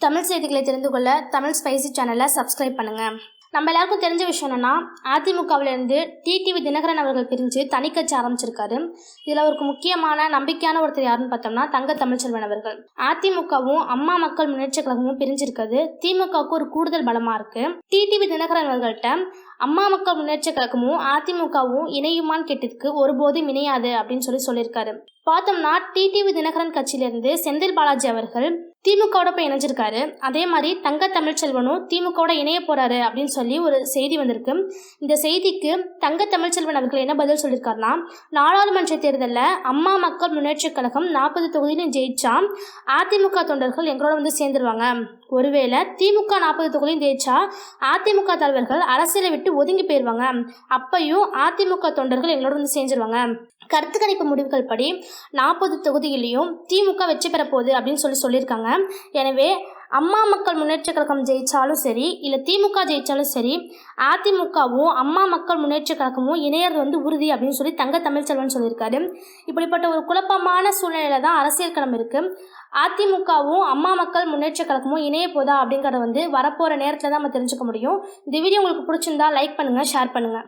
தமிழ் செய்திகளை தெரிந்து கொள்ள தமிழ் ஸ்பைசி சேனலை சப்ஸ்கிரைப் பண்ணுங்கள் நம்ம எல்லாருக்கும் தெரிஞ்ச விஷயம் என்னென்னா அதிமுகவிலேருந்து டிடிவி தினகரன் அவர்கள் பிரிஞ்சு தனி கட்சி ஆரம்பிச்சிருக்காரு. இதில் அவருக்கு முக்கியமான நம்பிக்கையான ஒருத்தர் யாருன்னு பார்த்தோம்னா தங்க தமிழ்ச்செல்வன் அவர்கள். அதிமுகவும் அம்மா மக்கள் முன்னேற்ற கழகமும் பிரிஞ்சிருக்கிறது. திமுகவுக்கு ஒரு கூடுதல் பலமாக இருக்குது டிடிவி தினகரன் அவர்கள்ட்ட அம்மா மக்கள் முன்னேற்ற கழகமும் அதிமுகவும் இணையுமான்னு கேட்டதுக்கு ஒருபோதும் இணையாது அப்படின்னு சொல்லி சொல்லியிருக்காரு. பார்த்தோம்னா டிடிவி தினகரன் கட்சியிலிருந்து செந்தில் பாலாஜி அவர்கள் திமுகவோட போய் இணைஞ்சிருக்காரு. அதே மாதிரி தங்க தமிழ்ச்செல்வனும் திமுகவோட இணைய போறாரு அப்படின்னு சொல்லி ஒரு செய்தி வந்திருக்கு. இந்த செய்திக்கு தங்க தமிழ்ச்செல்வன் அவர்கள் என்ன பதில் சொல்லியிருக்காருன்னா நாடாளுமன்ற தேர்தலில் அம்மா மக்கள் முன்னேற்ற கழகம் நாற்பது தொகுதியிலும் ஜெயிச்சா அதிமுக தொண்டர்கள் எங்களோட வந்து சேர்ந்துருவாங்க. ஒருவேளை திமுக நாற்பது தொகுதியும் ஜெயிச்சா அதிமுக தலைவர்கள் அரசியலை விட்டு ஒதுங்கி போயிடுவாங்க அப்பையும் அதிமுக தொண்டர்கள் எங்களோட வந்து சேர்ந்துருவாங்க கருத்து கணிப்பு முடிவுகள் படி நாற்பது தொகுதியிலையும் திமுக வெற்றி பெற போகுது அப்படின்னு சொல்லி சொல்லியிருக்காங்க. எனவே அம்மா மக்கள் முன்னேற்ற கழகம் ஜெயித்தாலும் சரி இல்லை திமுக ஜெயித்தாலும் சரி அதிமுகவும் அம்மா மக்கள் முன்னேற்ற கழகமும் இணையறது வந்து உறுதி அப்படின்னு சொல்லி தங்க தமிழ்ச்செல்வன் சொல்லியிருக்காரு. இப்படிப்பட்ட ஒரு குழப்பமான சூழ்நிலையில தான் அரசியல் களம் இருக்குது அதிமுகவும் அம்மா மக்கள் முன்னேற்ற கழகமும் இணைய போதா அப்படிங்கிறத வந்து வரப்போகிற நேரத்தில் தான் நம்ம தெரிஞ்சுக்க முடியும். இந்த வீடியோ உங்களுக்கு பிடிச்சிருந்தா லைக் பண்ணுங்கள் ஷேர் பண்ணுங்கள்